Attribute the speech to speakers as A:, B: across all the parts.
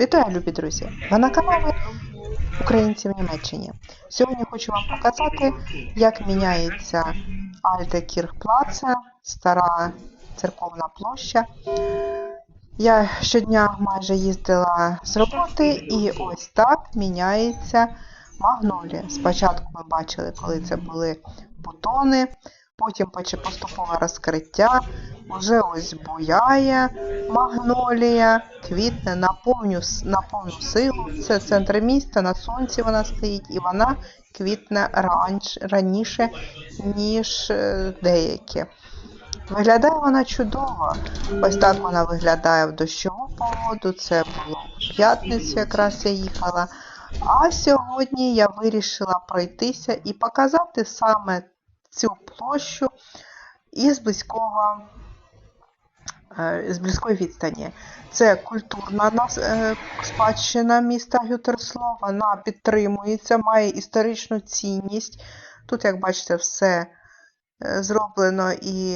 A: Вітаю, любі друзі! Ви на каналі Українці в Німеччині. Сьогодні хочу вам показати, як міняється Альте Кірхплаце, стара церковна площа. Я щодня майже їздила з роботи, і ось так міняється магнолія. Спочатку ми бачили, коли це були бутони, потім поступове розкриття, вже ось буяє магнолія, квітне на повну, на повну силу. Це центр міста, на сонці вона стоїть, і вона квітне ранч, раніше, ніж е, деякі. Виглядає вона чудово. Ось так вона виглядає в дощову погоду. Це було в п'ятницю, якраз я їхала. А сьогодні я вирішила пройтися і показати саме цю площу із близького з близької відстані. Це культурна е, спадщина міста Гютерсло, вона підтримується, має історичну цінність. Тут, як бачите, все е, зроблено і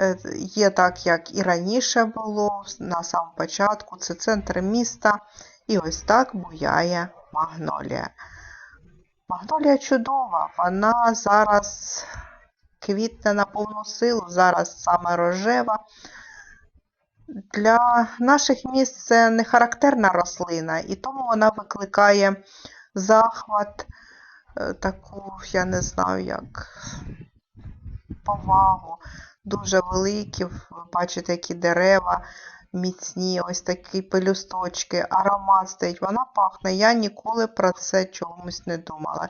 A: е, є так, як і раніше було, на самому початку. Це центр міста. І ось так буяє магнолія. Магнолія чудова, вона зараз квітне на повну силу, зараз саме рожева. Для наших міст це не характерна рослина, і тому вона викликає захват, е, таку, я не знаю, як повагу. Дуже великі, бачите, які дерева міцні, ось такі пелюсточки, аромат стоїть, вона пахне. Я ніколи про це чомусь не думала.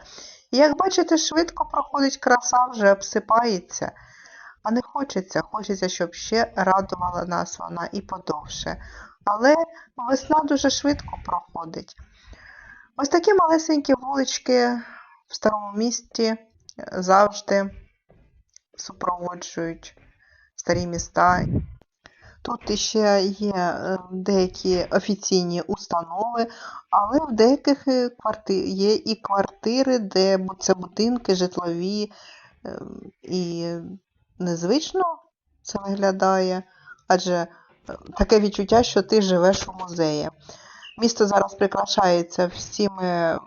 A: І як бачите, швидко проходить краса, вже обсипається. А не хочеться, хочеться, щоб ще радувала нас вона і подовше. Але весна дуже швидко проходить. Ось такі малесенькі вулички в старому місті е, завжди супроводжують старі міста. Тут іще є е, деякі офіційні установи, але в деяких е, є і квартири, де це будинки житлові, е, і незвично це виглядає, адже е, таке відчуття, що ти живеш у музеї. Місто зараз прикрашається всіми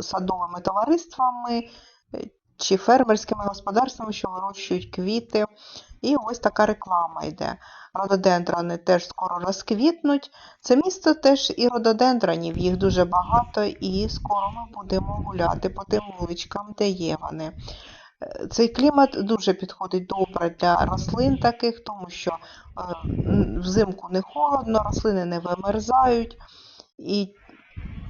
A: садовими товариствами е, чи фермерськими господарствами, що вирощують квіти. І ось така реклама йде. Рододендрони теж скоро розквітнуть. Це місто теж і рододендронів, їх дуже багато, і скоро ми будемо гуляти по тим вуличкам, де є вони. Цей клімат дуже підходить добре для рослин таких, тому що е, взимку не холодно, рослини не вимерзають і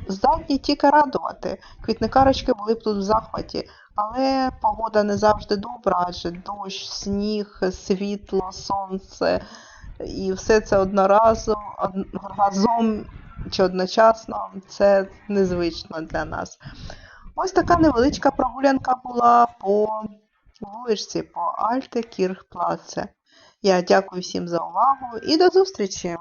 A: здатні тільки радувати. Квітникарочки були б тут в захваті, але погода не завжди добра, адже дощ, сніг, світло, сонце і все це одноразово, разом чи одночасно це незвично для нас. Ось така невеличка прогулянка була по вуличці, по Альте Кірхплаце. Я дякую всім за увагу і до зустрічі!